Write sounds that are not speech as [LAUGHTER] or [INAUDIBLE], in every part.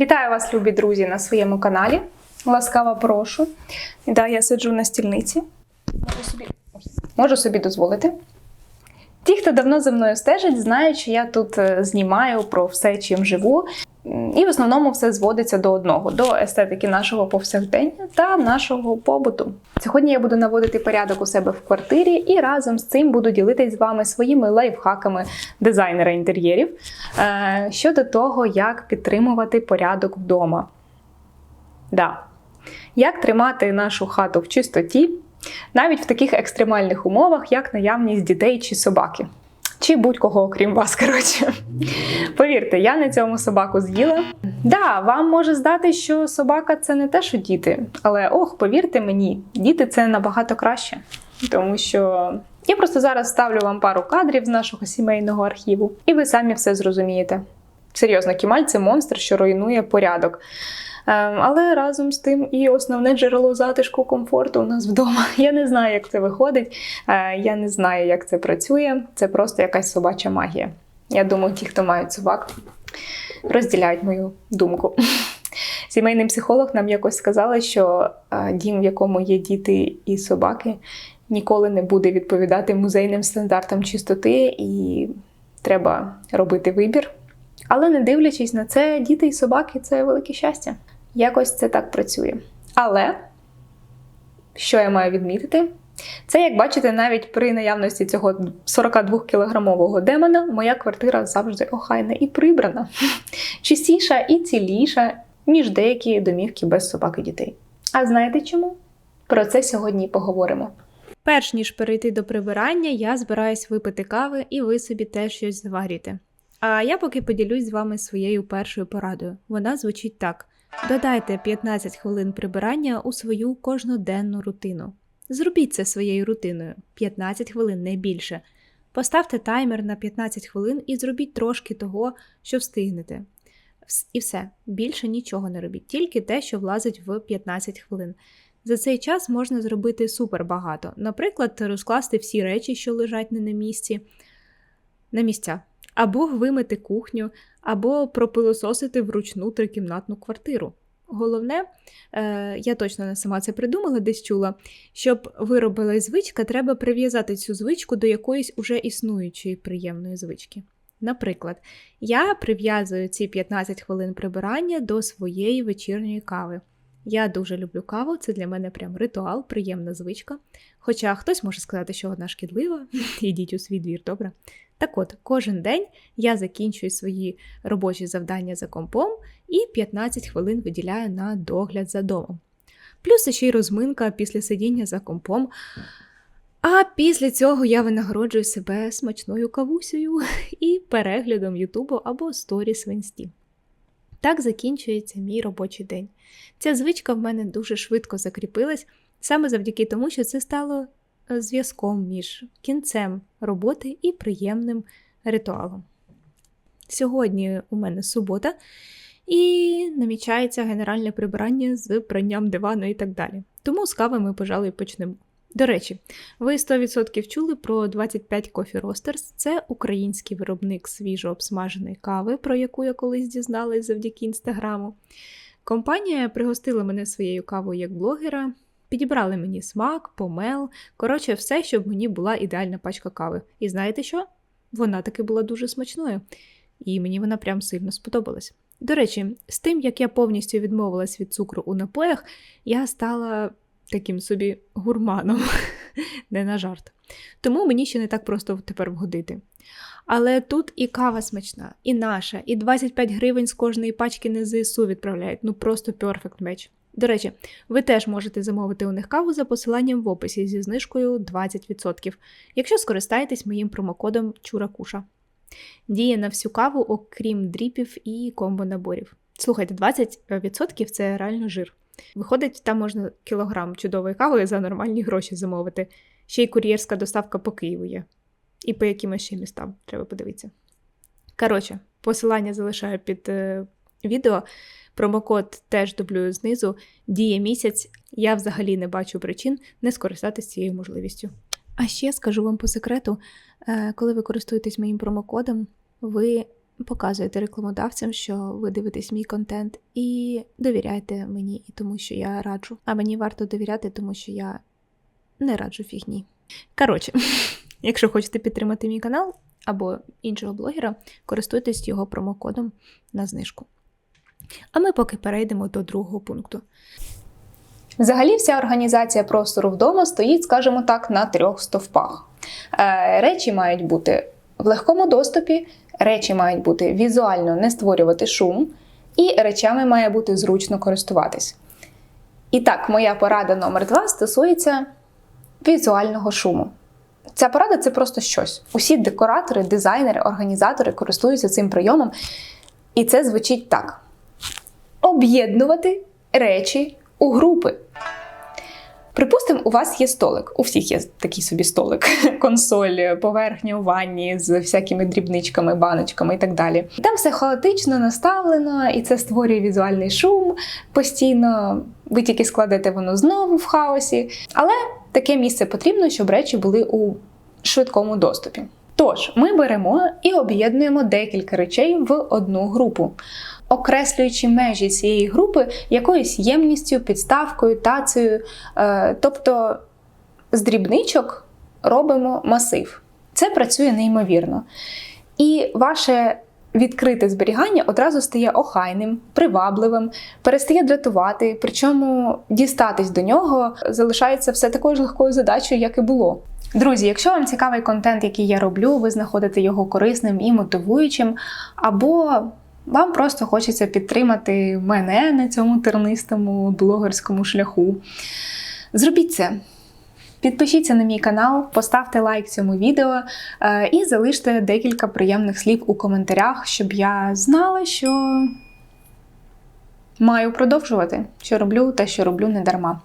Вітаю вас, любі друзі, на своєму каналі. Ласкаво прошу. Да, я сиджу на стільниці. Можу собі, можу собі дозволити. Ті, хто давно за мною стежить, знають, що я тут е, знімаю про все, чим живу. І в основному все зводиться до одного: до естетики нашого повсякдення та нашого побуту. Сьогодні я буду наводити порядок у себе в квартирі і разом з цим буду ділитись з вами своїми лайфхаками дизайнера інтер'єрів е, щодо того, як підтримувати порядок вдома. Да. Як тримати нашу хату в чистоті, навіть в таких екстремальних умовах, як наявність дітей чи собаки. Чи будь-кого, окрім вас, коротше. Повірте, я на цьому собаку з'їла. Да, вам може здати, що собака це не те, що діти. Але ох, повірте мені, діти це набагато краще. Тому що я просто зараз ставлю вам пару кадрів з нашого сімейного архіву, і ви самі все зрозумієте. Серйозно, Кімаль це монстр, що руйнує порядок. Ем, Але разом з тим і основне джерело затишку комфорту у нас вдома. [LAUGHS] Я не знаю, як це виходить. е, Я не знаю, як це працює. Це просто якась собача магія. Я думаю, ті, хто мають собак, розділяють мою думку. [LAUGHS] Сімейний психолог нам якось сказала, що е, дім, в якому є діти і собаки, ніколи не буде відповідати музейним стандартам чистоти, і треба робити вибір. Але не дивлячись на це, діти і собаки це велике щастя. Якось це так працює. Але що я маю відмітити? Це, як бачите, навіть при наявності цього 42-кілограмового демона моя квартира завжди охайна і прибрана, [LAUGHS] чистіша і ціліша, ніж деякі домівки без собак і дітей. А знаєте чому? Про це сьогодні поговоримо. Перш ніж перейти до прибирання, я збираюсь випити кави, і ви собі теж щось заварите. А я поки поділюсь з вами своєю першою порадою. Вона звучить так: додайте 15 хвилин прибирання у свою кожноденну рутину. Зробіть це своєю рутиною 15 хвилин, не більше. Поставте таймер на 15 хвилин і зробіть трошки того, що встигнете. І все, більше нічого не робіть, тільки те, що влазить в 15 хвилин. За цей час можна зробити супер багато. Наприклад, розкласти всі речі, що лежать не на місці, на місця, або вимити кухню, або пропилососити вручну трикімнатну квартиру. Головне, е, я точно не сама це придумала, десь чула. Щоб виробилась звичка, треба прив'язати цю звичку до якоїсь уже існуючої приємної звички. Наприклад, я прив'язую ці 15 хвилин прибирання до своєї вечірньої кави. Я дуже люблю каву, це для мене прям ритуал, приємна звичка. Хоча хтось може сказати, що вона шкідлива, [LAUGHS] ідіть у свій двір, добре. Так от, кожен день я закінчую свої робочі завдання за компом і 15 хвилин виділяю на догляд за домом. Плюс ще й розминка після сидіння за компом. А після цього я винагороджую себе смачною кавусею [LAUGHS] і переглядом Ютубу або сторіс в інсті. Так закінчується мій робочий день. Ця звичка в мене дуже швидко закріпилась, саме завдяки тому, що це стало зв'язком між кінцем роботи і приємним ритуалом. Сьогодні у мене субота, і намічається генеральне прибирання з пранням дивану і так далі. Тому з кави ми, пожалуй, почнемо. До речі, ви 100% чули про 25 Coffee Roasters. Це український виробник свіжо обсмаженої кави, про яку я колись дізналась завдяки інстаграму. Компанія пригостила мене своєю кавою як блогера, підібрали мені смак, помел, коротше, все, щоб мені була ідеальна пачка кави. І знаєте що? Вона таки була дуже смачною, і мені вона прям сильно сподобалась. До речі, з тим, як я повністю відмовилась від цукру у напоях, я стала таким собі гурманом, [LAUGHS] не на жарт. Тому мені ще не так просто тепер вгодити. Але тут і кава смачна, і наша, і 25 гривень з кожної пачки на ЗСУ відправляють. Ну просто perfect match. До речі, ви теж можете замовити у них каву за посиланням в описі зі знижкою 20%, якщо скористаєтесь моїм промокодом Чуракуша. Діє на всю каву, окрім дріпів і комбо-наборів. Слухайте, 20% це реально жир. Виходить, там можна кілограм чудової кави за нормальні гроші замовити. Ще й кур'єрська доставка по Києву є. І по якимось ще містам, треба подивитися. Коротше, посилання залишаю під е, відео. Промокод теж дублюю знизу. Діє місяць. Я взагалі не бачу причин не скористатися цією можливістю. А ще скажу вам по секрету, е, коли ви користуєтесь моїм промокодом, ви показуєте рекламодавцям, що ви дивитесь мій контент, і довіряйте мені, і тому що я раджу. А мені варто довіряти, тому що я не раджу фігні. Коротше, [LAUGHS] якщо хочете підтримати мій канал або іншого блогера, користуйтесь його промокодом на знижку. А ми поки перейдемо до другого пункту. Взагалі, вся організація простору вдома стоїть, скажімо так, на трьох стовпах. Е, Речі мають бути в легкому доступі, речі мають бути візуально не створювати шум, і речами має бути зручно користуватись. І так, моя порада номер два стосується візуального шуму. Ця порада це просто щось. Усі декоратори, дизайнери, організатори користуються цим прийомом, і це звучить так: об'єднувати речі у групи. Припустимо, у вас є столик. У всіх є такий собі столик, [LAUGHS] консоль, поверхня у ванні з всякими дрібничками, баночками і так далі. Там все хаотично наставлено, і це створює візуальний шум постійно. Ви тільки складете воно знову в хаосі. Але таке місце потрібно, щоб речі були у швидкому доступі. Тож, ми беремо і об'єднуємо декілька речей в одну групу, окреслюючи межі цієї групи якоюсь ємністю, підставкою, тацею. Е, тобто з дрібничок робимо масив. Це працює неймовірно. І ваше відкрите зберігання одразу стає охайним, привабливим, перестає дратувати, причому дістатись до нього залишається все такою ж легкою задачею, як і було. Друзі, якщо вам цікавий контент, який я роблю, ви знаходите його корисним і мотивуючим, або вам просто хочеться підтримати мене на цьому тернистому блогерському шляху. Зробіть це. Підпишіться на мій канал, поставте лайк цьому відео е, і залиште декілька приємних слів у коментарях, щоб я знала, що маю продовжувати, що роблю те, що роблю не дарма.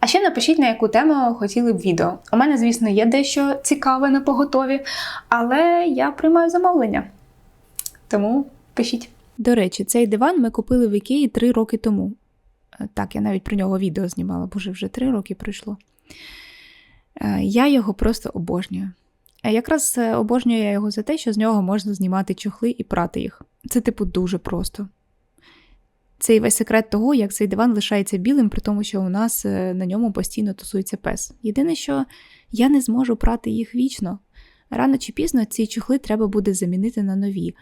А ще напишіть, на яку тему хотіли б відео. У мене, звісно, є дещо цікаве на поготові, але я приймаю замовлення. Тому пишіть. До речі, цей диван ми купили в Ікеї три роки тому. Е, Так, я навіть про нього відео знімала, боже, вже три роки пройшло. Е, Я його просто обожнюю. А якраз е, обожнюю я його за те, що з нього можна знімати чохли і прати їх. Це, типу, дуже просто. Це і весь секрет того, як цей диван лишається білим, при тому, що у нас на ньому постійно тусується пес. Єдине, що я не зможу прати їх вічно. Рано чи пізно ці чохли треба буде замінити на нові,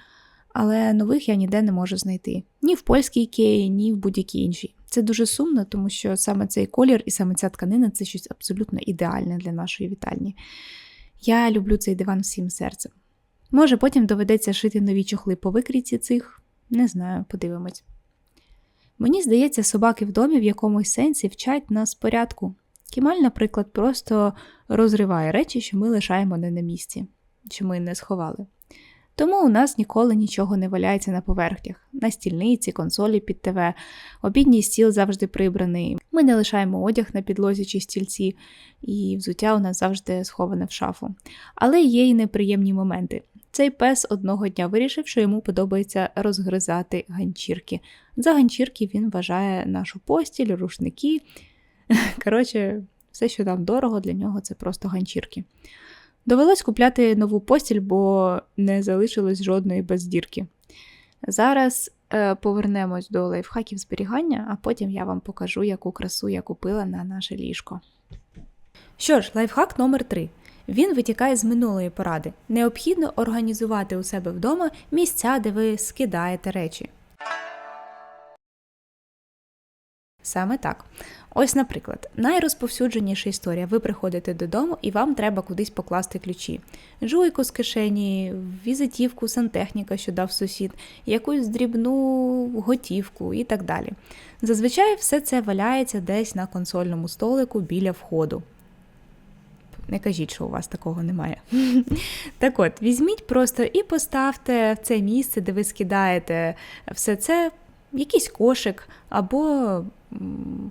але нових я ніде не можу знайти. Ні в польській ікеї, ні в будь-якій іншій. Це дуже сумно, тому що саме цей колір і саме ця тканина це щось абсолютно ідеальне для нашої вітальні. Я люблю цей диван всім серцем. Може, потім доведеться шити нові чохли по викрійці цих, не знаю, подивимось. Мені здається, собаки в домі в якомусь сенсі вчать нас порядку. Кімаль, наприклад, просто розриває речі, що ми лишаємо не на місці, що ми не сховали. Тому у нас ніколи нічого не валяється на поверхнях, на стільниці, консолі під ТВ, обідній стіл завжди прибраний. Ми не лишаємо одяг на підлозі чи стільці, і взуття у нас завжди сховане в шафу. Але є й неприємні моменти. Цей пес одного дня вирішив, що йому подобається розгризати ганчірки. За ганчірки він вважає нашу постіль, рушники. [LAUGHS] Коротше, все, що там дорого, для нього це просто ганчірки. Довелось купляти нову постіль, бо не залишилось жодної без дірки. Зараз е, повернемось до лайфхаків зберігання, а потім я вам покажу, яку красу я купила на наше ліжко. Що ж, лайфхак номер 3 Він витікає з минулої поради. Необхідно організувати у себе вдома місця, де ви скидаєте речі. Саме так. Ось, наприклад, найрозповсюдженіша історія. Ви приходите додому і вам треба кудись покласти ключі. Жуйку з кишені, візитівку сантехніка, що дав сусід, якусь дрібну готівку і так далі. Зазвичай все це валяється десь на консольному столику біля входу. Не кажіть, що у вас такого немає. [LAUGHS] Так от, візьміть просто і поставте в це місце, де ви скидаєте все це, якийсь кошик або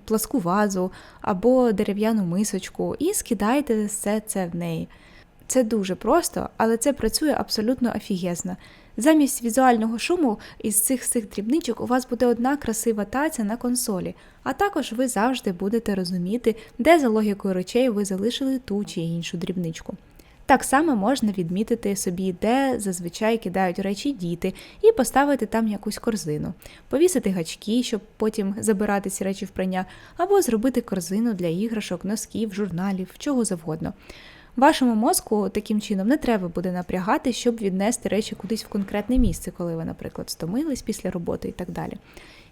пласку вазу, або дерев'яну мисочку, і скидайте все це в неї. Це дуже просто, але це працює абсолютно офігезно. Замість візуального шуму із цих цих дрібничок у вас буде одна красива таця на консолі, а також ви завжди будете розуміти, де за логікою речей ви залишили ту чи іншу дрібничку. Так само можна відмітити собі, де зазвичай кидають речі діти, і поставити там якусь корзину, повісити гачки, щоб потім забирати ці речі в прання, або зробити корзину для іграшок, носків, журналів, чого завгодно. Вашому мозку таким чином не треба буде напрягати, щоб віднести речі кудись в конкретне місце, коли ви, наприклад, стомились після роботи і так далі.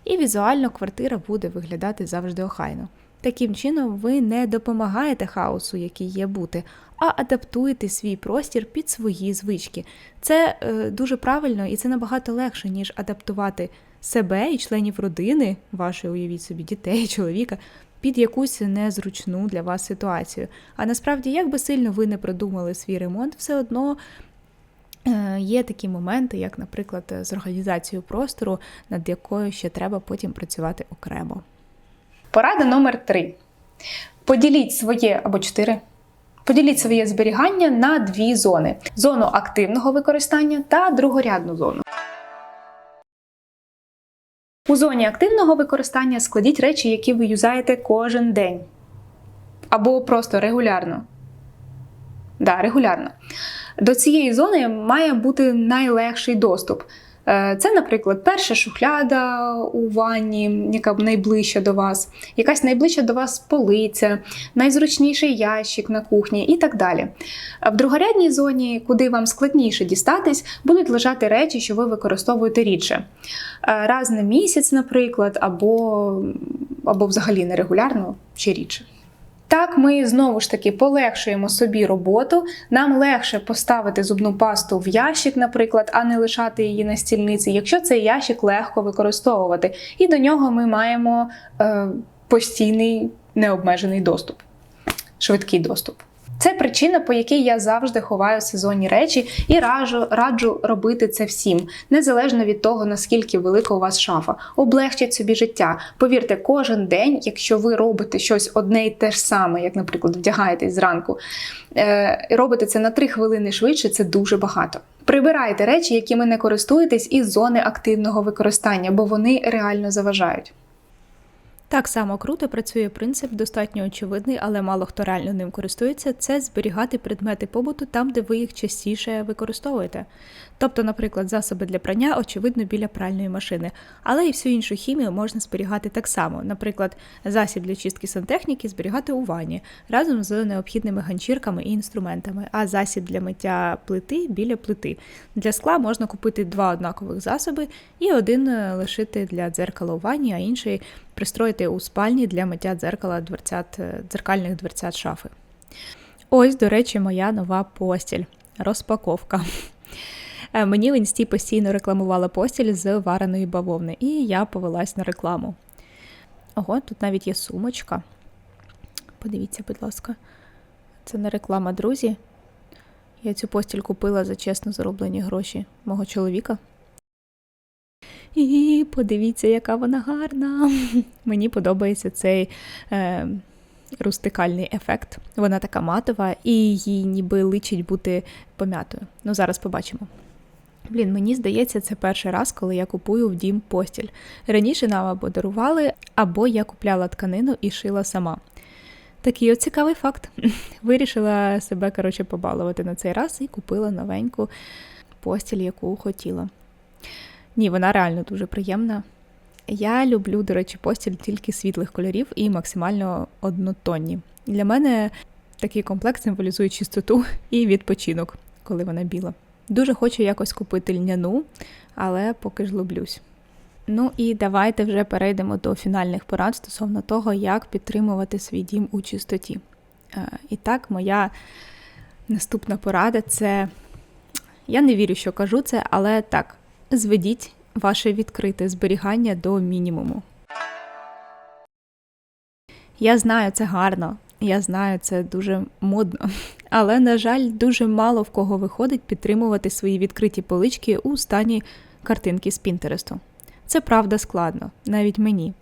І візуально квартира буде виглядати завжди охайно. Таким чином, ви не допомагаєте хаосу, який є бути, а адаптуєте свій простір під свої звички. Це е, дуже правильно і це набагато легше, ніж адаптувати себе і членів родини, вашої, уявіть собі, дітей, [LAUGHS] чоловіка, під якусь незручну для вас ситуацію. А насправді, як би сильно ви не продумали свій ремонт, все одно. е, Є такі моменти, як, наприклад, з організацією простору, над якою ще треба потім працювати окремо. Порада номер 3. Поділіть своє або 4. Поділіть своє зберігання на дві зони: зону активного використання та другорядну зону. У зоні активного використання складіть речі, які ви юзаєте кожен день. Або просто регулярно. Да, регулярно. До цієї зони має бути найлегший доступ. Е, Це, наприклад, перша шухляда у ванні, яка найближча до вас, якась найближча до вас полиця, найзручніший ящик на кухні і так далі. В другорядній зоні, куди вам складніше дістатись, будуть лежати речі, що ви використовуєте рідше. Е, Раз на місяць, наприклад, або, або взагалі нерегулярно чи рідше. Так, ми знову ж таки полегшуємо собі роботу. Нам легше поставити зубну пасту в ящик, наприклад, а не лишати її на стільниці, якщо цей ящик легко використовувати. І до нього ми маємо е, постійний необмежений доступ, швидкий доступ. Це причина, по якій я завжди ховаю сезонні речі і раджу, раджу робити це всім, незалежно від того, наскільки велика у вас шафа. Облегчіть собі життя. Повірте, кожен день, якщо ви робите щось одне і те ж саме, як, наприклад, вдягаєтесь зранку, е, робите це на 3 хвилини швидше, це дуже багато. Прибирайте речі, якими не користуєтесь, із зони активного використання, бо вони реально заважають. Так само круто працює принцип, достатньо очевидний, але мало хто реально ним користується. Це зберігати предмети побуту там, де ви їх частіше використовуєте. Тобто, наприклад, засоби для прання, очевидно, біля пральної машини, але і всю іншу хімію можна зберігати так само. Наприклад, засіб для чистки сантехніки зберігати у ванні разом з необхідними ганчірками і інструментами, а засіб для миття плити біля плити. Для скла можна купити два однакових засоби і один е, лишити для дзеркала у ванні, а інший пристроїти у спальні для миття дзеркала дверцят, е, дзеркальних дверцят шафи. Ось, до речі, моя нова постіль. Розпаковка. Е, Мені в інсті постійно рекламувала постіль з вареної бавовни, і я повелась на рекламу. Ого, тут навіть є сумочка. Подивіться, будь ласка. Це не реклама, друзі. Я цю постіль купила за чесно зароблені гроші мого чоловіка. І подивіться, яка вона гарна. [LAUGHS] Мені подобається цей е, рустикальний ефект. Вона така матова, і їй ніби личить бути пом'ятою. Ну, зараз побачимо. Блін, мені здається, це перший раз, коли я купую в дім постіль. Раніше нам або дарували, або я купляла тканину і шила сама. Такий от цікавий факт. [LAUGHS] Вирішила себе, коротше, побалувати на цей раз і купила новеньку постіль, яку хотіла. Ні, вона реально дуже приємна. Я люблю, до речі, постіль тільки світлих кольорів і максимально однотонні. Для мене такий комплект символізує чистоту і відпочинок, коли вона біла. Дуже хочу якось купити льняну, але поки ж лублюсь. Ну і давайте вже перейдемо до фінальних порад стосовно того, як підтримувати свій дім у чистоті. Е, І так, моя наступна порада це. Я не вірю, що кажу це, але так, зведіть ваше відкрите зберігання до мінімуму. Я знаю, це гарно, я знаю, це дуже модно. [LAUGHS] Але, на жаль, дуже мало в кого виходить підтримувати свої відкриті полички у стані картинки з Пінтересту. Це правда складно, навіть мені.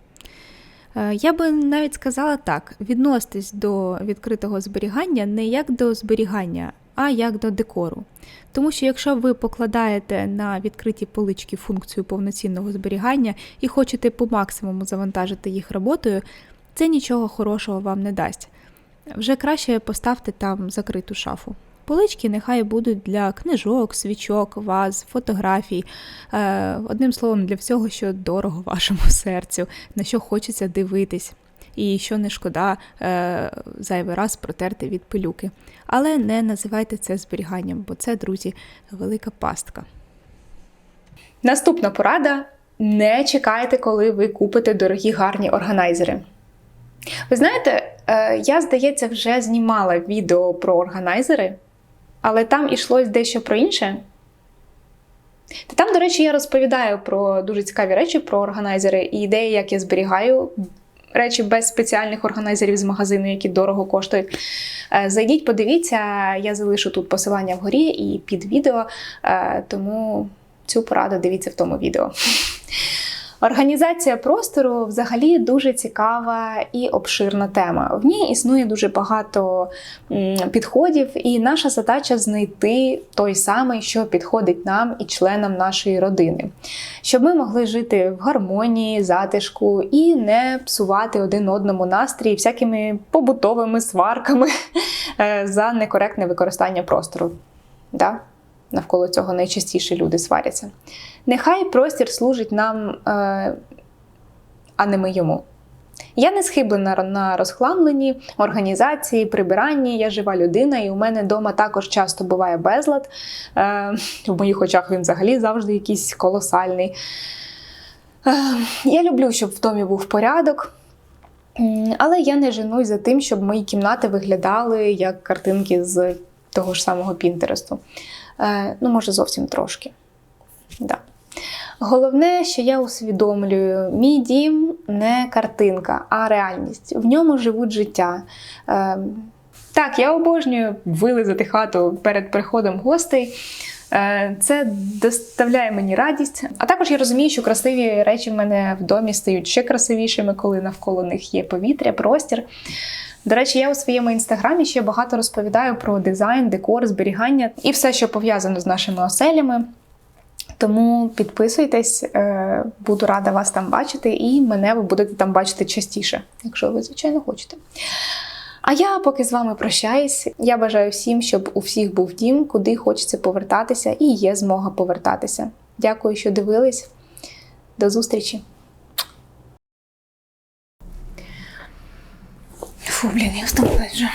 Е, Я би навіть сказала так: відноситесь до відкритого зберігання не як до зберігання, а як до декору. Тому що якщо ви покладаєте на відкриті полички функцію повноцінного зберігання і хочете по максимуму завантажити їх роботою, це нічого хорошого вам не дасть. Вже краще поставте там закриту шафу Полички нехай будуть для книжок, свічок, ваз, фотографій, е, одним словом, для всього, що дорого вашому [LAUGHS] серцю, на що хочеться дивитись, і що не шкода е, зайвий раз протерти від пилюки. Але не називайте це зберіганням, бо це, друзі, велика пастка. Наступна порада: не чекайте, коли ви купите дорогі гарні органайзери. Ви знаєте, е, я, здається, вже знімала відео про органайзери, але там ішлось дещо про інше. Та там, до речі, я розповідаю про дуже цікаві речі про органайзери і ідеї, як я зберігаю речі без спеціальних органайзерів з магазину, які дорого коштують. Е, Зайдіть, подивіться, я залишу тут посилання вгорі і під відео, е, тому цю пораду дивіться в тому відео. Організація простору взагалі дуже цікава і обширна тема. В ній існує дуже багато підходів, і наша задача знайти той самий, що підходить нам і членам нашої родини, щоб ми могли жити в гармонії, затишку і не псувати один одному настрій всякими побутовими сварками [LAUGHS] е, за некоректне використання простору. Да? Навколо цього найчастіше люди сваряться. Нехай простір служить нам, е, а не ми йому. Я не схиблена на розхламленні, організації, прибиранні. Я жива людина, і у мене вдома також часто буває безлад. Е, в моїх очах він взагалі завжди якийсь колосальний. Е, я люблю, щоб в домі був порядок. Але я не женусь за тим, щоб мої кімнати виглядали як картинки з того ж самого Пінтересту. Е, ну, може, зовсім трошки. Да. Головне, що я усвідомлюю, мій дім не картинка, а реальність. В ньому живуть життя. Е, так, я обожнюю вилизати хату перед приходом гостей. Е, Це доставляє мені радість. А також я розумію, що красиві речі в мене в домі стають ще красивішими, коли навколо них є повітря, простір. До речі, я у своєму інстаграмі ще багато розповідаю про дизайн, декор, зберігання і все, що пов'язано з нашими оселями. Тому підписуйтесь, е, буду рада вас там бачити, і мене ви будете там бачити частіше, якщо ви, звичайно, хочете. А я поки з вами прощаюсь. Я бажаю всім, щоб у всіх був дім, куди хочеться повертатися, і є змога повертатися. Дякую, що дивились. До зустрічі. Фу, блін, я встала вже.